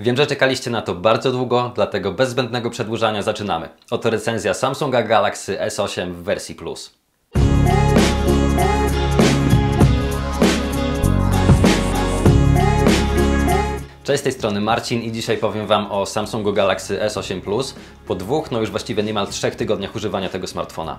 Wiem, że czekaliście na to bardzo długo, dlatego bez zbędnego przedłużania zaczynamy. Oto recenzja Samsunga Galaxy S8 w wersji Plus. Cześć, z tej strony Marcin i dzisiaj powiem Wam o Samsungu Galaxy S8 Plus po dwóch, no już właściwie niemal trzech tygodniach używania tego smartfona.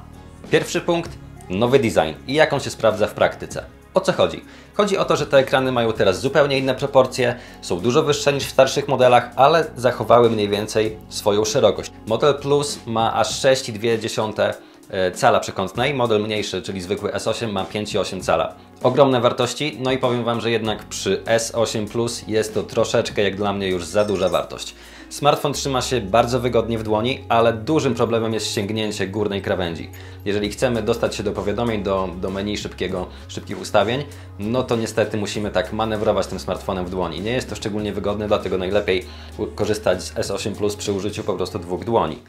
Pierwszy punkt, nowy design i jak on się sprawdza w praktyce. O co chodzi? Chodzi o to, że te ekrany mają teraz zupełnie inne proporcje, są dużo wyższe niż w starszych modelach, ale zachowały mniej więcej swoją szerokość. Model Plus ma aż 6,2 e, cala przekątnej, model mniejszy, czyli zwykły S8 ma 5,8 cala. Ogromne wartości, no i powiem Wam, że jednak przy S8 Plus jest to troszeczkę jak dla mnie już za duża wartość. Smartfon trzyma się bardzo wygodnie w dłoni, ale dużym problemem jest sięgnięcie górnej krawędzi. Jeżeli chcemy dostać się do powiadomień, do, do menu szybkiego, szybkich ustawień, no to niestety musimy tak manewrować tym smartfonem w dłoni. Nie jest to szczególnie wygodne, dlatego najlepiej korzystać z S8 Plus przy użyciu po prostu dwóch dłoni.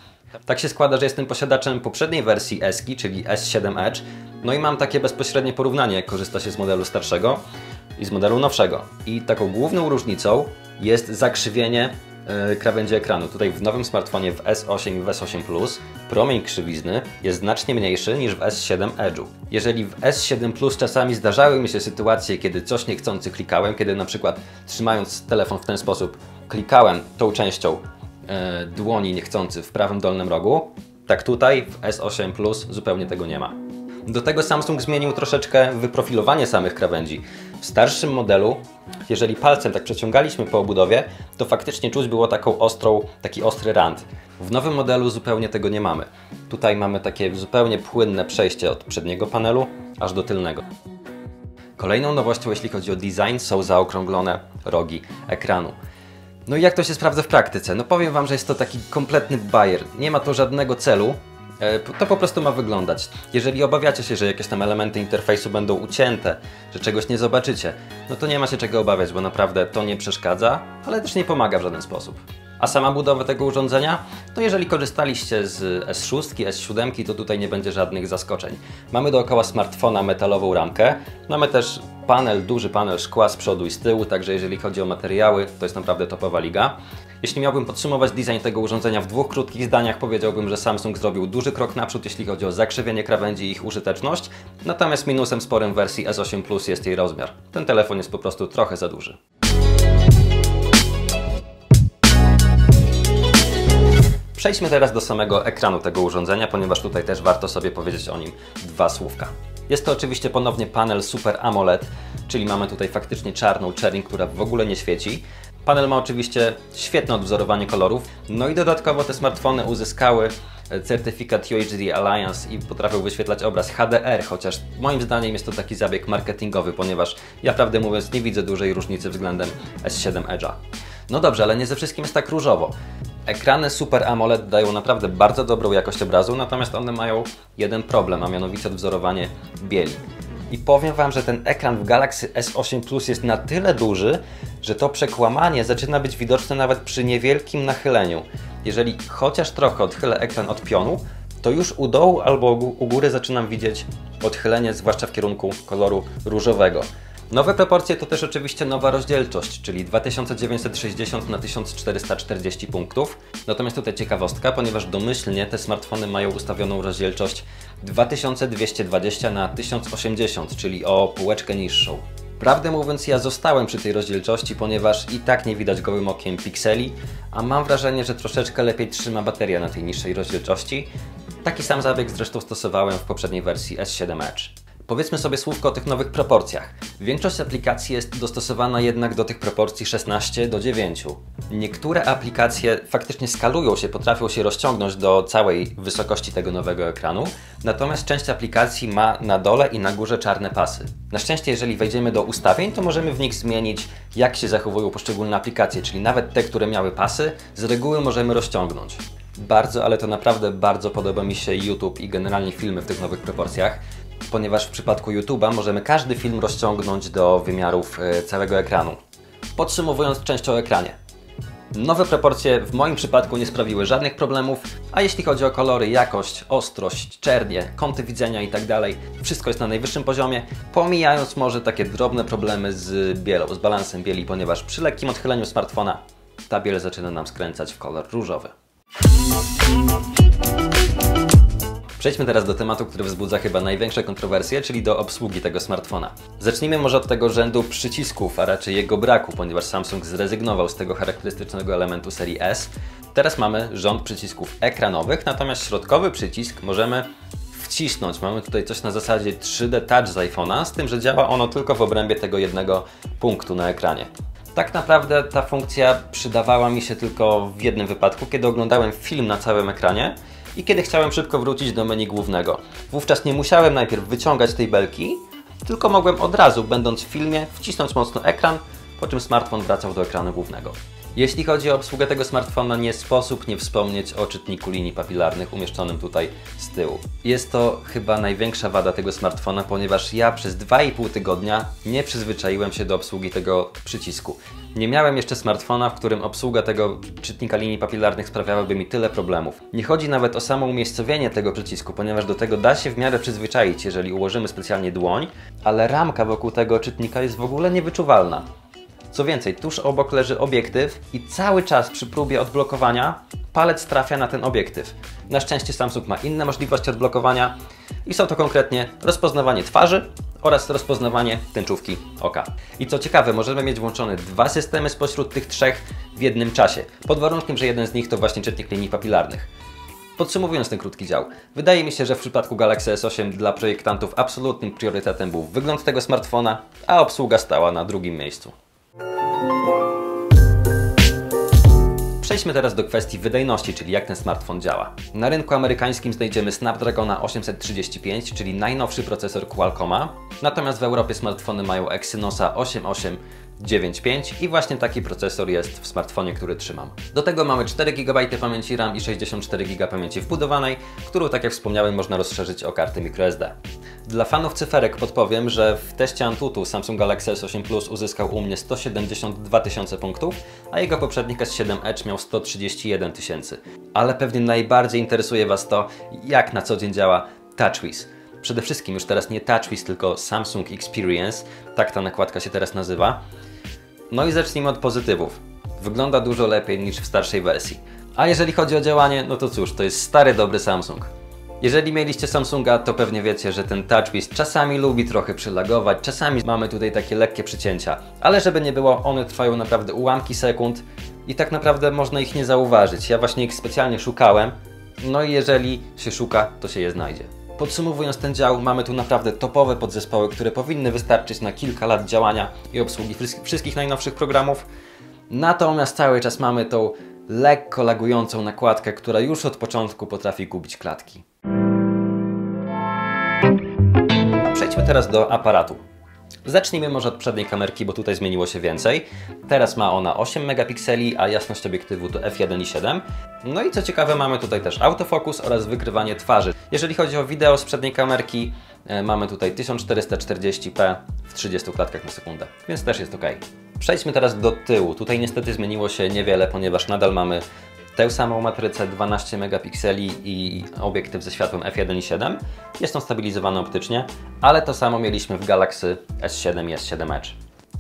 Tak się składa, że jestem posiadaczem poprzedniej wersji Eski, czyli S7 Edge, no i mam takie bezpośrednie porównanie, jak korzysta się z modelu starszego i z modelu nowszego. I taką główną różnicą jest zakrzywienie yy, krawędzi ekranu. Tutaj w nowym smartfonie w S8 i w S8 Plus promień krzywizny jest znacznie mniejszy niż w S7 Edge'u. Jeżeli w S7 Plus czasami zdarzały mi się sytuacje, kiedy coś niechcący klikałem, kiedy na przykład trzymając telefon w ten sposób klikałem tą częścią dłoni niechcący w prawym dolnym rogu, tak tutaj w S8 Plus zupełnie tego nie ma. Do tego Samsung zmienił troszeczkę wyprofilowanie samych krawędzi. W starszym modelu, jeżeli palcem tak przeciągaliśmy po obudowie, to faktycznie czuć było taką ostrą, taki ostry rand. W nowym modelu zupełnie tego nie mamy. Tutaj mamy takie zupełnie płynne przejście od przedniego panelu aż do tylnego. Kolejną nowością, jeśli chodzi o design, są zaokrąglone rogi ekranu. No i jak to się sprawdza w praktyce? No powiem Wam, że jest to taki kompletny bajer. Nie ma to żadnego celu, to po prostu ma wyglądać. Jeżeli obawiacie się, że jakieś tam elementy interfejsu będą ucięte, że czegoś nie zobaczycie, no to nie ma się czego obawiać, bo naprawdę to nie przeszkadza, ale też nie pomaga w żaden sposób. A sama budowa tego urządzenia? To jeżeli korzystaliście z S6, S7, to tutaj nie będzie żadnych zaskoczeń. Mamy dookoła smartfona metalową ramkę, mamy też panel, duży panel szkła z przodu i z tyłu, także jeżeli chodzi o materiały, to jest naprawdę topowa liga. Jeśli miałbym podsumować design tego urządzenia w dwóch krótkich zdaniach, powiedziałbym, że Samsung zrobił duży krok naprzód, jeśli chodzi o zakrzywienie krawędzi i ich użyteczność, natomiast minusem sporym wersji S8 Plus jest jej rozmiar. Ten telefon jest po prostu trochę za duży. Przejdźmy teraz do samego ekranu tego urządzenia, ponieważ tutaj też warto sobie powiedzieć o nim dwa słówka. Jest to oczywiście ponownie panel Super AMOLED, czyli mamy tutaj faktycznie czarną czerń, która w ogóle nie świeci. Panel ma oczywiście świetne odwzorowanie kolorów, no i dodatkowo te smartfony uzyskały certyfikat UHD Alliance i potrafią wyświetlać obraz HDR, chociaż moim zdaniem jest to taki zabieg marketingowy, ponieważ ja prawdę mówiąc nie widzę dużej różnicy względem S7 Edge'a. No dobrze, ale nie ze wszystkim jest tak różowo. Ekrany Super AMOLED dają naprawdę bardzo dobrą jakość obrazu, natomiast one mają jeden problem, a mianowicie odwzorowanie bieli. I powiem Wam, że ten ekran w Galaxy S8 Plus jest na tyle duży, że to przekłamanie zaczyna być widoczne nawet przy niewielkim nachyleniu. Jeżeli chociaż trochę odchylę ekran od pionu, to już u dołu albo u góry zaczynam widzieć odchylenie, zwłaszcza w kierunku koloru różowego. Nowe proporcje to też oczywiście nowa rozdzielczość, czyli 2960 na 1440 punktów. Natomiast tutaj ciekawostka, ponieważ domyślnie te smartfony mają ustawioną rozdzielczość 2220 na 1080, czyli o półeczkę niższą. Prawdę mówiąc, ja zostałem przy tej rozdzielczości, ponieważ i tak nie widać gołym okiem pikseli, a mam wrażenie, że troszeczkę lepiej trzyma bateria na tej niższej rozdzielczości. Taki sam zabieg zresztą stosowałem w poprzedniej wersji S7 Edge. Powiedzmy sobie słówko o tych nowych proporcjach. Większość aplikacji jest dostosowana jednak do tych proporcji 16 do 9. Niektóre aplikacje faktycznie skalują się, potrafią się rozciągnąć do całej wysokości tego nowego ekranu, natomiast część aplikacji ma na dole i na górze czarne pasy. Na szczęście, jeżeli wejdziemy do ustawień, to możemy w nich zmienić, jak się zachowują poszczególne aplikacje, czyli nawet te, które miały pasy, z reguły możemy rozciągnąć. Bardzo, ale to naprawdę bardzo podoba mi się YouTube i generalnie filmy w tych nowych proporcjach ponieważ w przypadku YouTube'a możemy każdy film rozciągnąć do wymiarów e, całego ekranu. Podsumowując część o ekranie. Nowe proporcje w moim przypadku nie sprawiły żadnych problemów, a jeśli chodzi o kolory, jakość, ostrość, czernie, kąty widzenia itd., tak wszystko jest na najwyższym poziomie, pomijając może takie drobne problemy z bielą, z balansem bieli, ponieważ przy lekkim odchyleniu smartfona ta biel zaczyna nam skręcać w kolor różowy. Przejdźmy teraz do tematu, który wzbudza chyba największe kontrowersje, czyli do obsługi tego smartfona. Zacznijmy może od tego rzędu przycisków, a raczej jego braku, ponieważ Samsung zrezygnował z tego charakterystycznego elementu serii S. Teraz mamy rząd przycisków ekranowych, natomiast środkowy przycisk możemy wcisnąć. Mamy tutaj coś na zasadzie 3D Touch z iPhone'a, z tym, że działa ono tylko w obrębie tego jednego punktu na ekranie. Tak naprawdę ta funkcja przydawała mi się tylko w jednym wypadku, kiedy oglądałem film na całym ekranie i kiedy chciałem szybko wrócić do menu głównego. Wówczas nie musiałem najpierw wyciągać tej belki, tylko mogłem od razu, będąc w filmie, wcisnąć mocno ekran, po czym smartfon wracał do ekranu głównego. Jeśli chodzi o obsługę tego smartfona, nie sposób nie wspomnieć o czytniku linii papilarnych umieszczonym tutaj z tyłu. Jest to chyba największa wada tego smartfona, ponieważ ja przez 2,5 tygodnia nie przyzwyczaiłem się do obsługi tego przycisku. Nie miałem jeszcze smartfona, w którym obsługa tego czytnika linii papilarnych sprawiałaby mi tyle problemów. Nie chodzi nawet o samo umiejscowienie tego przycisku, ponieważ do tego da się w miarę przyzwyczaić, jeżeli ułożymy specjalnie dłoń, ale ramka wokół tego czytnika jest w ogóle niewyczuwalna. Co więcej, tuż obok leży obiektyw i cały czas przy próbie odblokowania palec trafia na ten obiektyw. Na szczęście Samsung ma inne możliwości odblokowania i są to konkretnie rozpoznawanie twarzy oraz rozpoznawanie tęczówki oka. I co ciekawe, możemy mieć włączone dwa systemy spośród tych trzech w jednym czasie, pod warunkiem, że jeden z nich to właśnie czytnik linii papilarnych. Podsumowując ten krótki dział, wydaje mi się, że w przypadku Galaxy S8 dla projektantów absolutnym priorytetem był wygląd tego smartfona, a obsługa stała na drugim miejscu. Przejdźmy teraz do kwestii wydajności, czyli jak ten smartfon działa. Na rynku amerykańskim znajdziemy Snapdragona 835, czyli najnowszy procesor Qualcomma, natomiast w Europie smartfony mają Exynosa 8895 i właśnie taki procesor jest w smartfonie, który trzymam. Do tego mamy 4 GB pamięci RAM i 64 GB pamięci wbudowanej, którą tak jak wspomniałem można rozszerzyć o karty microSD. Dla fanów cyferek podpowiem, że w teście Antutu Samsung Galaxy S8 Plus uzyskał u mnie 172 tysiące punktów, a jego poprzednik S7 Edge miał 131 tysięcy. Ale pewnie najbardziej interesuje Was to, jak na co dzień działa TouchWiz. Przede wszystkim już teraz nie TouchWiz, tylko Samsung Experience, tak ta nakładka się teraz nazywa. No i zacznijmy od pozytywów. Wygląda dużo lepiej niż w starszej wersji. A jeżeli chodzi o działanie, no to cóż, to jest stary dobry Samsung. Jeżeli mieliście Samsunga, to pewnie wiecie, że ten TouchWiz czasami lubi trochę przylagować, czasami mamy tutaj takie lekkie przycięcia, ale żeby nie było, one trwają naprawdę ułamki sekund i tak naprawdę można ich nie zauważyć. Ja właśnie ich specjalnie szukałem, no i jeżeli się szuka, to się je znajdzie. Podsumowując ten dział, mamy tu naprawdę topowe podzespoły, które powinny wystarczyć na kilka lat działania i obsługi wszystkich najnowszych programów. Natomiast cały czas mamy tą lekko lagującą nakładkę, która już od początku potrafi gubić klatki. Przejdźmy teraz do aparatu. Zacznijmy może od przedniej kamerki, bo tutaj zmieniło się więcej. Teraz ma ona 8 megapikseli, a jasność obiektywu to f1.7. No i co ciekawe, mamy tutaj też autofokus oraz wykrywanie twarzy. Jeżeli chodzi o wideo z przedniej kamerki, e, mamy tutaj 1440p w 30 klatkach na sekundę, więc też jest ok. Przejdźmy teraz do tyłu. Tutaj niestety zmieniło się niewiele, ponieważ nadal mamy tę samą matrycę 12 megapikseli i obiektyw ze światłem f1.7. Jest on stabilizowany optycznie, ale to samo mieliśmy w Galaxy S7 i S7 Edge.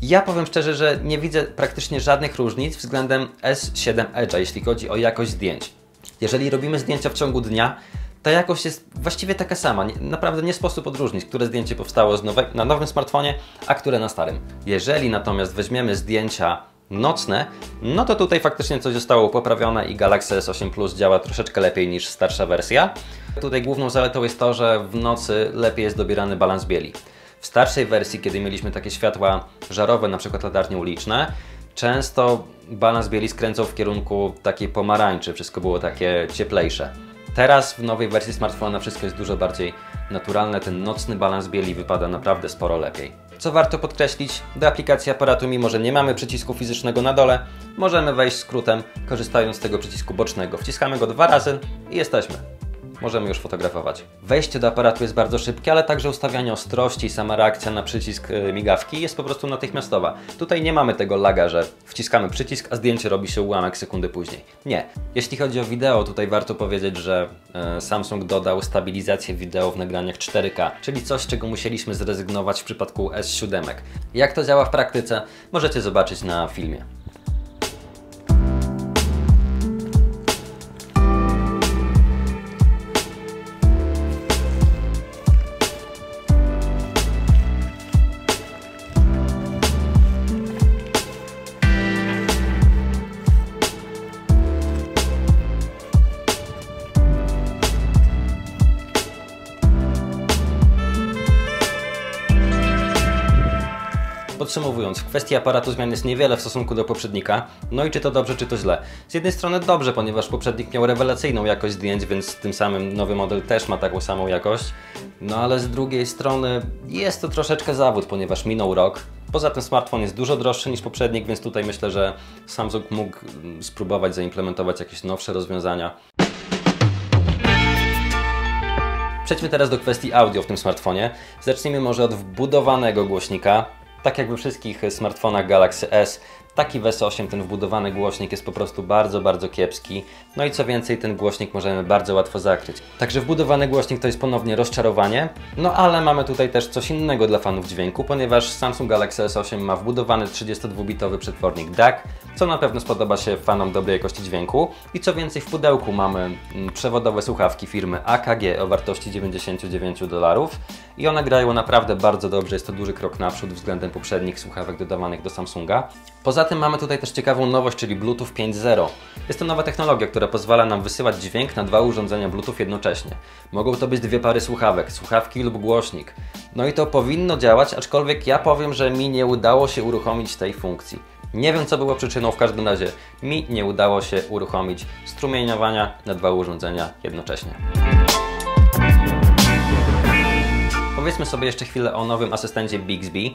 Ja powiem szczerze, że nie widzę praktycznie żadnych różnic względem S7 Edge'a, jeśli chodzi o jakość zdjęć. Jeżeli robimy zdjęcia w ciągu dnia, ta jakość jest właściwie taka sama. Naprawdę nie sposób odróżnić, które zdjęcie powstało nowe, na nowym smartfonie, a które na starym. Jeżeli natomiast weźmiemy zdjęcia nocne, no to tutaj faktycznie coś zostało poprawione i Galaxy S8 Plus działa troszeczkę lepiej niż starsza wersja. Tutaj główną zaletą jest to, że w nocy lepiej jest dobierany balans bieli. W starszej wersji, kiedy mieliśmy takie światła żarowe, na przykład latarnie uliczne, często balans bieli skręcał w kierunku takiej pomarańczy, wszystko było takie cieplejsze. Teraz w nowej wersji smartfona wszystko jest dużo bardziej naturalne, ten nocny balans bieli wypada naprawdę sporo lepiej. Co warto podkreślić, do aplikacji aparatu, mimo że nie mamy przycisku fizycznego na dole, możemy wejść skrótem, korzystając z tego przycisku bocznego. Wciskamy go dwa razy i jesteśmy możemy już fotografować. Wejście do aparatu jest bardzo szybkie, ale także ustawianie ostrości i sama reakcja na przycisk y, migawki jest po prostu natychmiastowa. Tutaj nie mamy tego laga, że wciskamy przycisk, a zdjęcie robi się ułamek sekundy później. Nie. Jeśli chodzi o wideo, tutaj warto powiedzieć, że y, Samsung dodał stabilizację wideo w nagraniach 4K, czyli coś, czego musieliśmy zrezygnować w przypadku S7. Jak to działa w praktyce, możecie zobaczyć na filmie. Podsumowując, w kwestii aparatu zmian jest niewiele w stosunku do poprzednika. No i czy to dobrze, czy to źle? Z jednej strony dobrze, ponieważ poprzednik miał rewelacyjną jakość zdjęć, więc tym samym nowy model też ma taką samą jakość. No ale z drugiej strony jest to troszeczkę zawód, ponieważ minął rok. Poza tym smartfon jest dużo droższy niż poprzednik, więc tutaj myślę, że Samsung mógł mm, spróbować zaimplementować jakieś nowsze rozwiązania. Przejdźmy teraz do kwestii audio w tym smartfonie. Zacznijmy może od wbudowanego głośnika. Tak jak we wszystkich smartfonach Galaxy S, taki w S8 ten wbudowany głośnik jest po prostu bardzo, bardzo kiepski. No i co więcej, ten głośnik możemy bardzo łatwo zakryć. Także wbudowany głośnik to jest ponownie rozczarowanie. No ale mamy tutaj też coś innego dla fanów dźwięku, ponieważ Samsung Galaxy S8 ma wbudowany 32-bitowy przetwornik DAC, co na pewno spodoba się fanom dobrej jakości dźwięku. I co więcej, w pudełku mamy mm, przewodowe słuchawki firmy AKG o wartości 99 dolarów i one grają naprawdę bardzo dobrze. Jest to duży krok naprzód względem poprzednich słuchawek dodawanych do Samsunga. Poza tym mamy tutaj też ciekawą nowość, czyli Bluetooth 5.0. Jest to nowa technologia, która pozwala nam wysyłać dźwięk na dwa urządzenia Bluetooth jednocześnie. Mogą to być dwie pary słuchawek, słuchawki lub głośnik. No i to powinno działać, aczkolwiek ja powiem, że mi nie udało się uruchomić tej funkcji. Nie wiem co było przyczyną, w każdym razie mi nie udało się uruchomić strumieniowania na dwa urządzenia jednocześnie. Powiedzmy sobie jeszcze chwilę o nowym asystencie Bixby.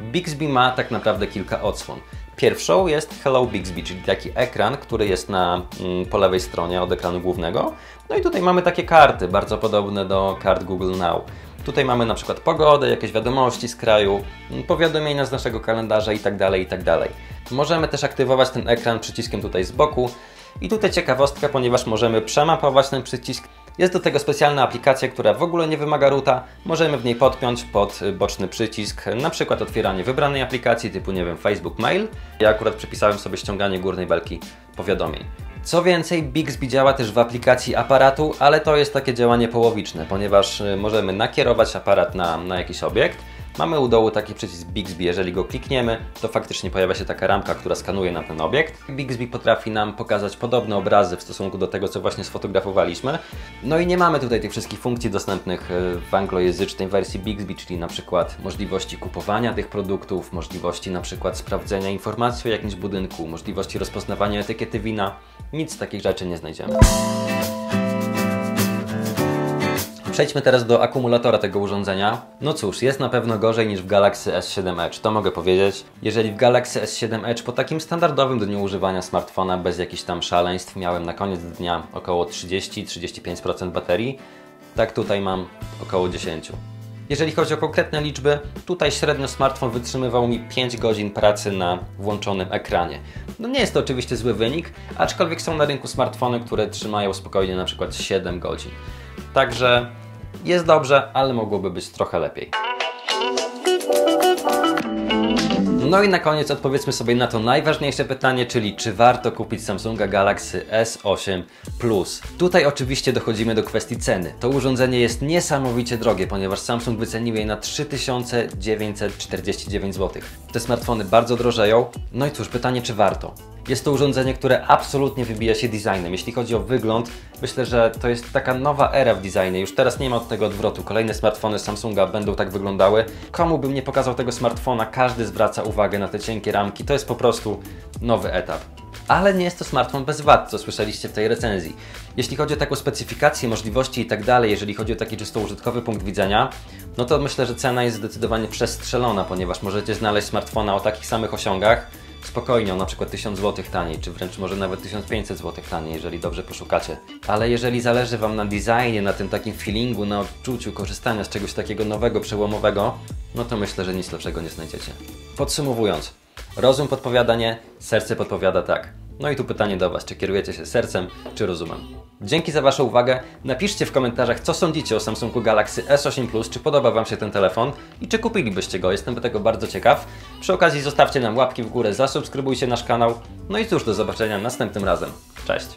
Bixby ma tak naprawdę kilka odsłon. Pierwszą jest Hello Bixby, czyli taki ekran, który jest na, mm, po lewej stronie od ekranu głównego. No i tutaj mamy takie karty, bardzo podobne do kart Google Now. Tutaj mamy na przykład pogodę, jakieś wiadomości z kraju, mm, powiadomienia z naszego kalendarza itd., tak itd. Tak możemy też aktywować ten ekran przyciskiem tutaj z boku. I tutaj ciekawostka, ponieważ możemy przemapować ten przycisk jest do tego specjalna aplikacja, która w ogóle nie wymaga ruta. Możemy w niej podpiąć pod boczny przycisk, na przykład otwieranie wybranej aplikacji typu, nie wiem, Facebook Mail. Ja akurat przypisałem sobie ściąganie górnej belki powiadomień. Co więcej, Bixby działa też w aplikacji aparatu, ale to jest takie działanie połowiczne, ponieważ y, możemy nakierować aparat na, na jakiś obiekt, Mamy u dołu taki przycisk Bixby, jeżeli go klikniemy, to faktycznie pojawia się taka ramka, która skanuje nam ten obiekt. Bixby potrafi nam pokazać podobne obrazy w stosunku do tego, co właśnie sfotografowaliśmy. No i nie mamy tutaj tych wszystkich funkcji dostępnych e, w anglojęzycznej wersji Bixby, czyli na przykład możliwości kupowania tych produktów, możliwości na przykład sprawdzenia informacji o jakimś budynku, możliwości rozpoznawania etykiety wina. Nic z takich rzeczy nie znajdziemy. Przejdźmy teraz do akumulatora tego urządzenia. No cóż, jest na pewno gorzej niż w Galaxy S7 Edge, to mogę powiedzieć. Jeżeli w Galaxy S7 Edge po takim standardowym dniu używania smartfona bez jakichś tam szaleństw miałem na koniec dnia około 30-35% baterii, tak tutaj mam około 10%. Jeżeli chodzi o konkretne liczby, tutaj średnio smartfon wytrzymywał mi 5 godzin pracy na włączonym ekranie. No nie jest to oczywiście zły wynik, aczkolwiek są na rynku smartfony, które trzymają spokojnie na przykład 7 godzin. Także jest dobrze, ale mogłoby być trochę lepiej. No i na koniec odpowiedzmy sobie na to najważniejsze pytanie, czyli czy warto kupić Samsunga Galaxy S8 Plus. Tutaj oczywiście dochodzimy do kwestii ceny. To urządzenie jest niesamowicie drogie, ponieważ Samsung wycenił je na 3949 zł. Te smartfony bardzo drożeją. No i cóż, pytanie czy warto? Jest to urządzenie, które absolutnie wybija się designem. Jeśli chodzi o wygląd, myślę, że to jest taka nowa era w designie. Już teraz nie ma od tego odwrotu. Kolejne smartfony Samsunga będą tak wyglądały. Komu bym nie pokazał tego smartfona, każdy zwraca uwagę na te cienkie ramki. To jest po prostu nowy etap. Ale nie jest to smartfon bez wad, co słyszeliście w tej recenzji. Jeśli chodzi o taką specyfikację, możliwości i tak dalej, jeżeli chodzi o taki czysto użytkowy punkt widzenia, no to myślę, że cena jest zdecydowanie przestrzelona, ponieważ możecie znaleźć smartfona o takich samych osiągach, spokojnie o na przykład 1000 zł taniej, czy wręcz może nawet 1500 zł taniej, jeżeli dobrze poszukacie. Ale jeżeli zależy Wam na designie, na tym takim feelingu, na odczuciu korzystania z czegoś takiego nowego, przełomowego, no to myślę, że nic lepszego nie znajdziecie. Podsumowując, rozum podpowiada nie, serce podpowiada tak. No i tu pytanie do Was, czy kierujecie się sercem, czy rozumem? Dzięki za Waszą uwagę. Napiszcie w komentarzach, co sądzicie o Samsungu Galaxy S8 Plus, czy podoba Wam się ten telefon i czy kupilibyście go. Jestem tego bardzo ciekaw. Przy okazji zostawcie nam łapki w górę, zasubskrybujcie nasz kanał. No i cóż, do zobaczenia następnym razem. Cześć!